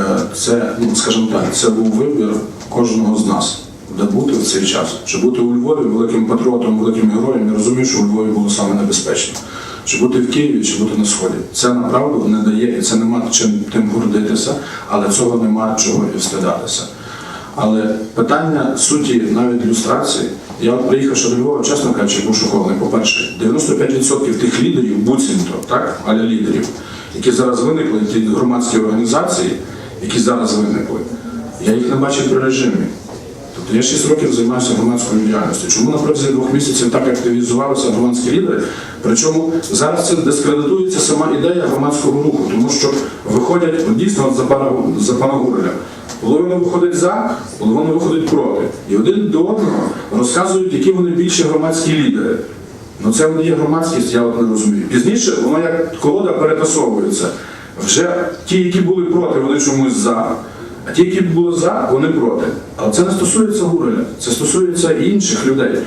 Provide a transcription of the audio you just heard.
е, це, ну скажімо так, це був вибір кожного з нас, де бути в цей час. Чи бути у Львові великим патріотом, великим героєм, я розумію, що у Львові було саме небезпечно. Чи бути в Києві, чи бути на Сході. Це направду не дає, і це нема чим тим гордитися, але цього нема чого і встидатися. Але питання суті навіть люстрації, я от приїхавши до Львова, чесно кажучи, був шокований. По-перше, 95% тих лідерів, буцімто, так, аля лідерів, які зараз виникли, ті громадські організації, які зараз виникли, я їх не бачив при режимі. Тобто я 6 років займаюся громадською діяльністю. Чому на протязі двох місяців так активізувалися громадські лідери? Причому зараз це дискредитується сама ідея громадського руху, тому що виходять дійсно за пана, за пана Гуреля. Половина виходить за, половина виходить проти. І один до одного розказують, які вони більше громадські лідери. Ну це не є громадськість, я от не розумію. Пізніше воно як колода перетасовується. Вже ті, які були проти, вони чомусь за. А ті, які були за, вони проти. Але це не стосується Гуреля, це стосується і інших людей.